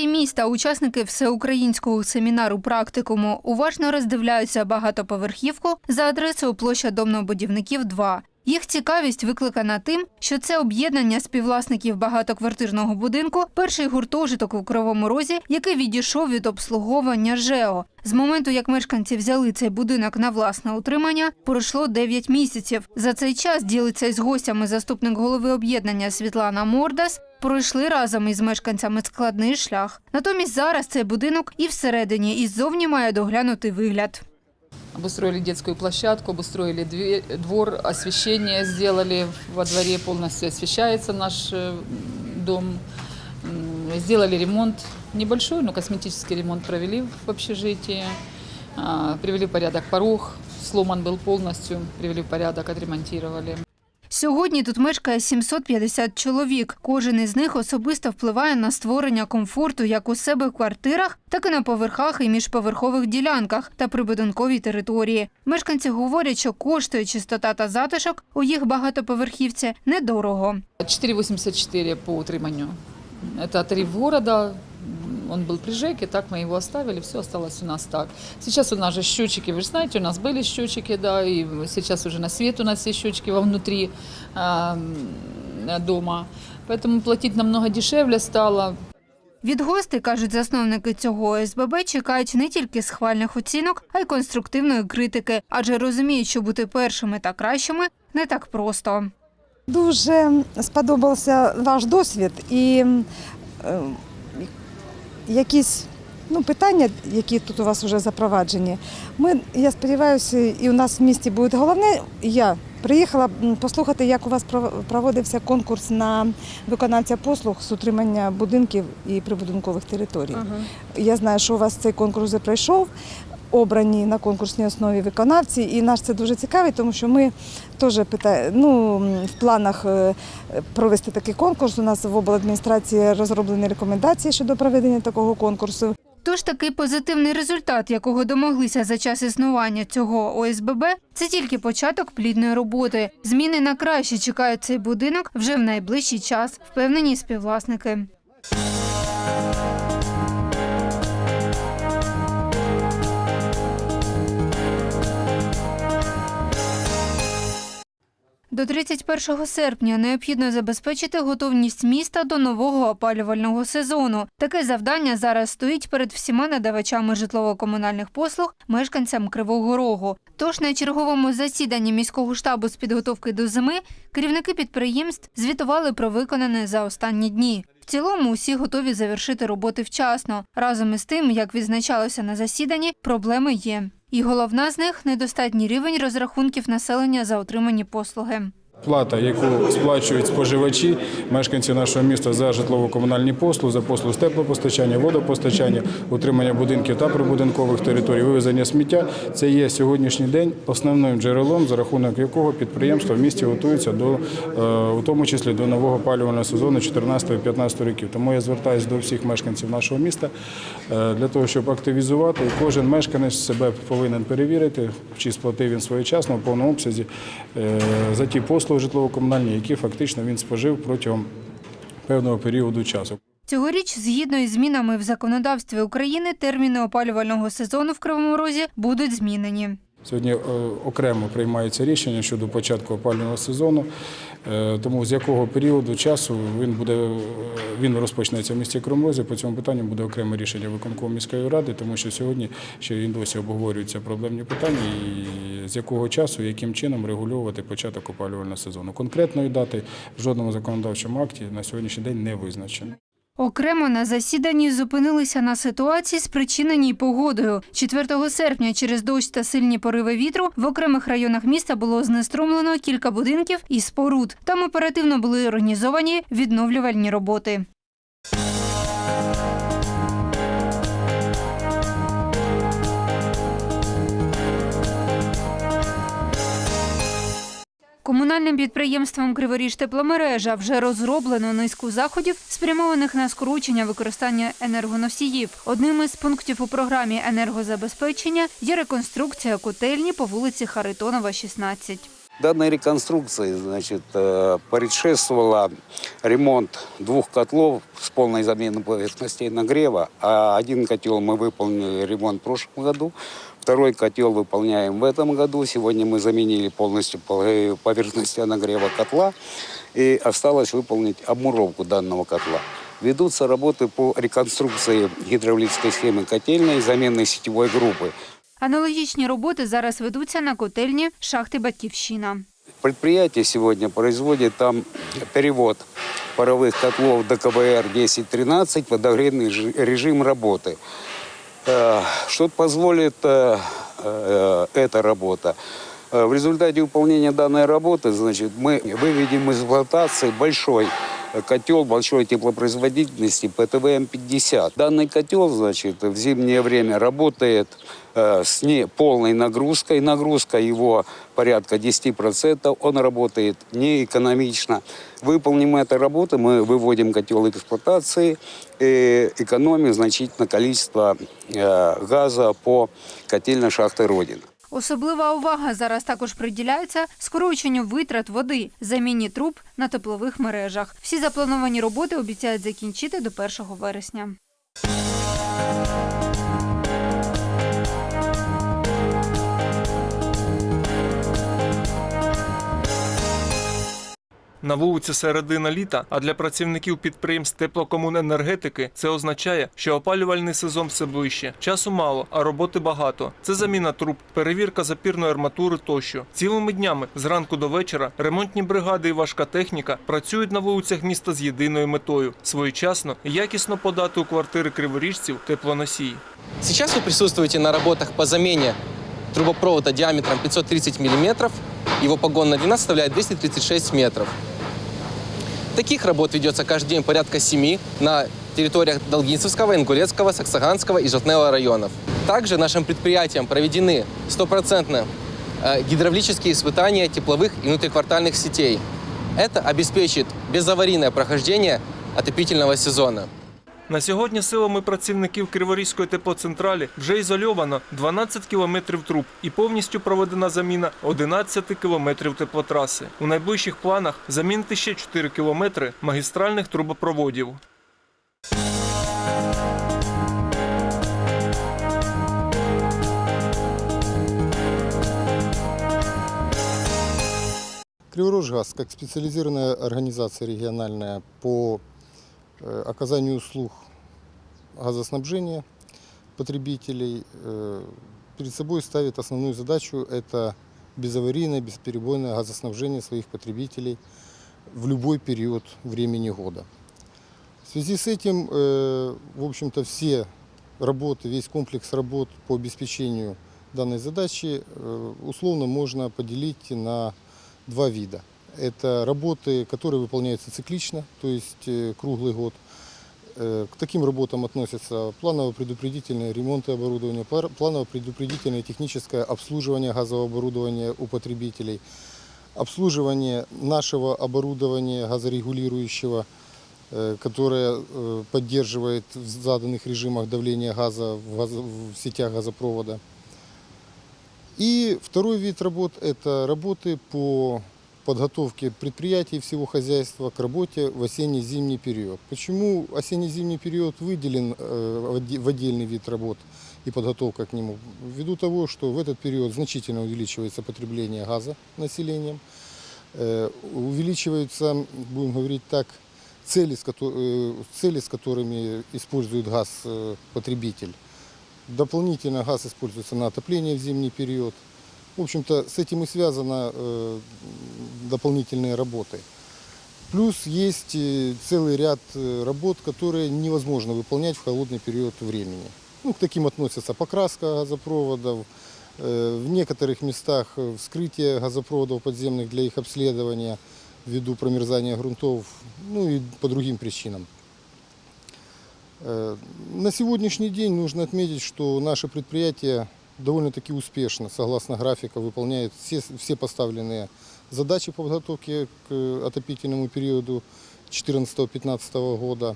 Гості міста, учасники всеукраїнського семінару практикуму, уважно роздивляються багатоповерхівку за адресою площа Домнобудівників 2. Їх цікавість викликана тим, що це об'єднання співвласників багатоквартирного будинку, перший гуртожиток у Кривому Розі, який відійшов від обслуговування ЖЕО. З моменту, як мешканці взяли цей будинок на власне утримання, пройшло 9 місяців. За цей час ділиться із гостями заступник голови об'єднання Світлана Мордас. Пройшли разом із мешканцями складний шлях. Натомість зараз цей будинок і всередині, і ззовні має доглянутий вигляд. Обустроили детскую площадку, обустроили две- двор, освещение сделали. Во дворе полностью освещается наш э, дом. Сделали ремонт небольшой, но косметический ремонт провели в общежитии. А, Привели в порядок порог, сломан был полностью, привели в порядок, отремонтировали. Сьогодні тут мешкає 750 чоловік. Кожен із них особисто впливає на створення комфорту як у себе в квартирах, так і на поверхах і міжповерхових ділянках та прибудинковій території. Мешканці говорять, що коштує чистота та затишок у їх багатоповерхівці недорого. 4,84 по утриманию. Это тариф города М, Он был при ЖЭКе, так мы его оставили, все осталось у нас так. Сейчас у нас же счетчики, вы же знаете, у нас были счетчики, да, и сейчас уже на свет у нас есть счетчики вовнутри а, м, дома. Поэтому платить намного дешевле стало. Від гостей, кажуть засновники цього ОСББ, чекають не тільки схвальних оцінок, а й конструктивної критики, адже розуміють, що бути першими та кращими не так просто. Дуже сподобався ваш досвід і е, якісь ну, питання, які тут у вас вже запроваджені. Ми, я сподіваюся, і у нас в місті буде головне. Я приїхала послухати, як у вас проводився конкурс на виконавця послуг з утримання будинків і прибудинкових територій. Я знаю, що у вас цей конкурс вже пройшов. Обрані на конкурсній основі виконавці, і нас це дуже цікавить, тому що ми теж питає, ну, в планах е, провести такий конкурс. У нас в обладміністрації розроблені рекомендації щодо проведення такого конкурсу. Тож такий позитивний результат, якого домоглися за час існування цього ОСББ, це тільки початок плідної роботи. Зміни на краще чекають цей будинок вже в найближчий час, впевнені співвласники. До 31 серпня необхідно забезпечити готовність міста до нового опалювального сезону. Таке завдання зараз стоїть перед всіма надавачами житлово-комунальних послуг, мешканцям Кривого Рогу. Тож на черговому засіданні міського штабу з підготовки до зими керівники підприємств звітували про виконане за останні дні. В цілому усі готові завершити роботи вчасно. Разом із тим, як відзначалося на засіданні, проблеми є. І головна з них недостатній рівень розрахунків населення за отримані послуги. Плата, яку сплачують споживачі, мешканці нашого міста за житлово-комунальні послуги, за послуги з теплопостачання, водопостачання, утримання будинків та прибудинкових територій, вивезення сміття, це є сьогоднішній день основним джерелом, за рахунок якого підприємства в місті готуються до, е, у тому числі до нового опалювального сезону 14-15 років. Тому я звертаюся до всіх мешканців нашого міста е, для того, щоб активізувати. І кожен мешканець себе повинен перевірити, чи сплатив він своєчасно в повному обсязі е, за ті послуги житлово-комунальні, які фактично він спожив протягом певного періоду часу. Цьогоріч, згідно із змінами в законодавстві України, терміни опалювального сезону в Кривому Розі будуть змінені. Сьогодні е, окремо приймається рішення щодо початку опалювального сезону, тому з якого періоду часу він буде е, він розпочнеться в місті Кромрозі. По цьому питанню буде окреме рішення виконкому міської ради, тому що сьогодні ще і досі обговорюються проблемні питання, і з якого часу, яким чином регулювати початок опалювального сезону. Конкретної дати в жодному законодавчому акті на сьогоднішній день не визначено. Окремо на засіданні зупинилися на ситуації, спричиненій погодою. 4 серпня через дощ та сильні пориви вітру в окремих районах міста було знеструмлено кілька будинків і споруд. Там оперативно були організовані відновлювальні роботи. Комунальним підприємством Криворіж тепломережа вже розроблено низку заходів, спрямованих на скорочення використання енергоносіїв. Одним із пунктів у програмі енергозабезпечення є реконструкція котельні по вулиці Харитонова, 16. Данной реконструкции значит, э, предшествовала ремонт двух котлов с полной заменой поверхностей нагрева. А один котел мы выполнили ремонт в прошлом году, второй котел выполняем в этом году. Сегодня мы заменили полностью пол- поверхности нагрева котла и осталось выполнить обмуровку данного котла. Ведутся работы по реконструкции гидравлической схемы котельной, замены сетевой группы. Аналогічні роботи зараз ведуться на котельні шахти Батьківщина. Предприятие сегодня производит там перевод паровых котлов до КВР 10-13, подогревный жи- режим работы. Э, Что позволит э, э, эта работа? Э, В результате выполнения данной работы, значит, мы выведем из эксплуатации большой э, котел большой теплопроизводительности ПТВМ-50. Данный котел, значит, в зимнее время работает э, с неполной нагрузкой. Нагрузка его порядка 10%. Он работает неэкономично. Выполним эту работу, мы выводим котел из эксплуатации и экономим значительное количество э, газа по котельной шахты «Родина». Особлива увага зараз також приділяється скороченню витрат води, заміні труб на теплових мережах. Всі заплановані роботи обіцяють закінчити до 1 вересня. На вулиці середина літа, а для працівників підприємств теплокомуненергетики це означає, що опалювальний сезон все ближче. Часу мало, а роботи багато. Це заміна труб, перевірка запірної арматури тощо. Цілими днями зранку до вечора ремонтні бригади і важка техніка працюють на вулицях міста з єдиною метою своєчасно і якісно подати у квартири криворіжців теплоносії. Сейчас вы присутствуете на работах по замене трубопровода диаметром 530 мм. Его погонная длина составляет 236 метров. Таких работ ведется каждый день порядка семи на территориях Долгинцевского, Ингулецкого, Саксаганского и Желтневого районов. Также нашим предприятиям проведены стопроцентно э, гидравлические испытания тепловых и внутриквартальных сетей. Это обеспечит безаварийное прохождение отопительного сезона. На сьогодні силами працівників Криворізької теплоцентралі вже ізольовано 12 кілометрів труб і повністю проведена заміна 11 кілометрів теплотраси. У найближчих планах замінити ще 4 кілометри магістральних трубопроводів. Криворожгаз, как специализированная организация региональная по оказанию услуг газоснабжения потребителей, э, перед собой ставит основную задачу – это безаварийное, бесперебойное газоснабжение своих потребителей в любой период времени года. В связи с этим, э, в общем-то, все работы, весь комплекс работ по обеспечению данной задачи э, условно можно поделить на два вида. Это работы, которые выполняются циклично, то есть э, круглый год. Э, К таким работам относятся планово-предупредительные ремонты оборудования, планово-предупредительное техническое обслуживание газового оборудования у потребителей, обслуживание нашего оборудования газорегулирующего, э, которое поддерживает в заданных режимах давления газа в в сетях газопровода. И второй вид работ – это работы по подготовке предприятий всего хозяйства к работе в осенне-зимний период. Почему осенне-зимний период выделен э, в отде- в отдельный вид работ и подготовка к нему? Ввиду того, что в этот период значительно увеличивается потребление газа населением, э, увеличиваются, будем говорить так, цели, э, цели, с которыми использует газ потребитель. Дополнительно газ используется на отопление в зимний период. В общем-то, с этим и связаны э, дополнительные работы. Плюс есть э, целый ряд э, работ, которые невозможно выполнять в холодный период времени. Ну, к таким относятся покраска газопроводов, э, в некоторых местах э, вскрытие газопроводов подземных для их обследования ввиду промерзания грунтов, ну и по другим причинам. Э, На сегодняшний день нужно отметить, что наше предприятие довольно-таки успешно, согласно графика, выполняет все, все поставленные задачи по подготовке к отопительному периоду 2014-2015 года.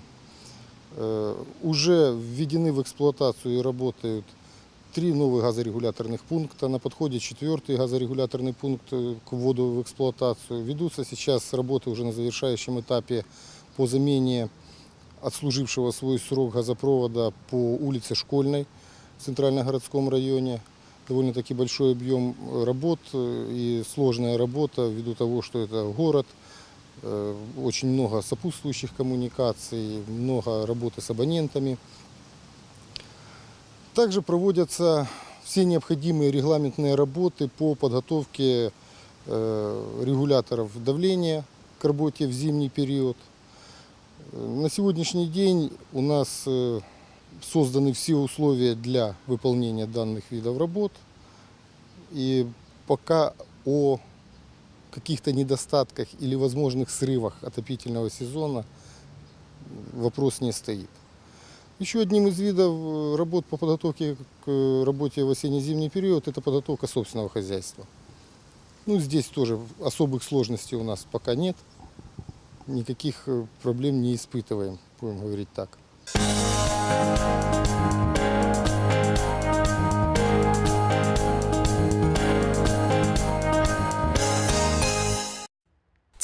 Э, Уже введены в эксплуатацию и работают три новых газорегуляторных пункта. На подходе четвертый газорегуляторный пункт э, к вводу в эксплуатацию. Ведутся сейчас работы уже на завершающем этапе по замене отслужившего свой срок газопровода по улице Школьной в Центральногородском районе. Довольно-таки большой объем э, работ э, и сложная работа ввиду того, что это город, э, очень много сопутствующих коммуникаций, много работы с абонентами. Также проводятся все необходимые регламентные работы по подготовке э, регуляторов давления к работе в зимний период. Э, На сегодняшний день у нас э, созданы все условия для выполнения данных видов работ. И пока о каких-то недостатках или возможных срывах отопительного сезона вопрос не стоит. Еще одним из видов э, работ по подготовке к э, работе в осенне-зимний период – это подготовка собственного хозяйства. Ну, здесь тоже особых сложностей у нас пока нет. Никаких э, проблем не испытываем, будем говорить так.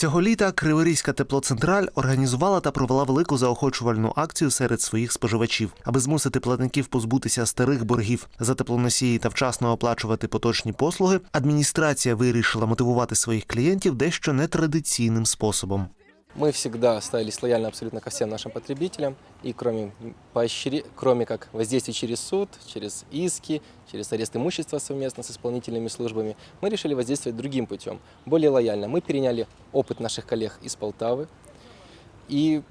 Цього літа Криворізька теплоцентраль організувала та провела велику заохочувальну акцію серед своїх споживачів, аби змусити платників позбутися старих боргів за теплоносії та вчасно оплачувати поточні послуги. Адміністрація вирішила мотивувати своїх клієнтів дещо нетрадиційним способом. Мы всегда остались лояльны абсолютно ко всем нашим потребителям. И кроме, поощри... кроме как воздействия через суд, через иски, через арест имущества совместно с исполнительными службами, мы решили воздействовать другим путем, более лояльно. Мы переняли опыт наших коллег из Полтавы и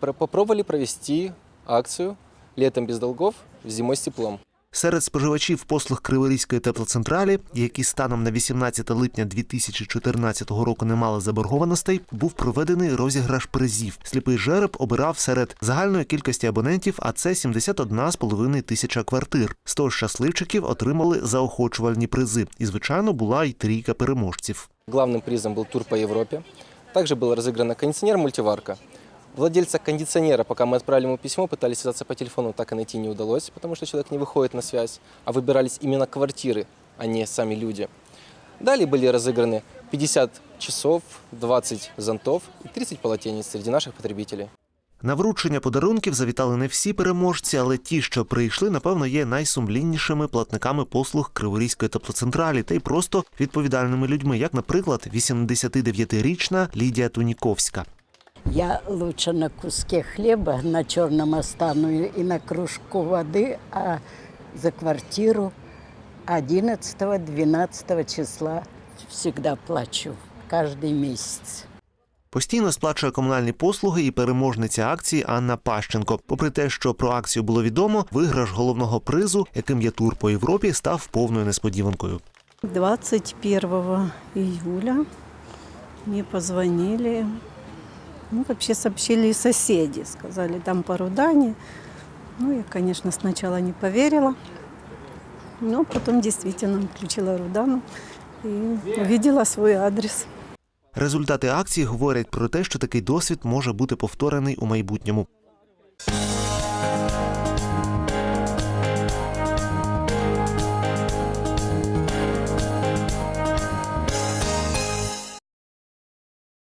про- попробовали провести акцию «Летом без долгов, зимой с теплом». Серед споживачів послуг Криворізької теплоцентралі, які станом на 18 липня 2014 року не мали заборгованостей, був проведений розіграш призів. Сліпий жереб обирав серед загальної кількості абонентів, а це 71,5 тисяча квартир. 100 щасливчиків отримали заохочувальні призи. І, звичайно, була й трійка переможців. Главным призом был тур по Европе. Также был разыгран кондиционер-мультиварка. Владельца кондиционера, пока мы отправили ему письмо, пытались связаться по телефону, так и найти не удалось, потому что человек не выходит на связь, а выбирались именно квартиры, а не сами люди. Далее были разыграны 50 часов, 20 зонтов и 30 полотенец среди наших потребителей. На вручення подарунків завітали не всі переможці, але ті, що прийшли, напевно, є найсумліннішими платниками послуг Криворізької теплоцентралі та й просто відповідальними людьми, як, наприклад, 89-річна Лідія Туніковська. Я лучше на куске хлеба, на черном остану и на кружку воды, а за квартиру 11-12 числа всегда плачу, каждый месяц. Постійно сплачує комунальні послуги і переможниця акції Анна Пащенко. Попри те, що про акцію було відомо, виграш головного призу, яким є тур по Європі, став повною несподіванкою. 21 июля мне позвонили. Ну, вообще сообщили соседи. Сказали, там пару Рудане. Ну, я, конечно, сначала не поверила. Но потом действительно включила Рудану и увидела свой адрес. Результати акції говорять про те, що такий досвід може бути повторений у майбутньому.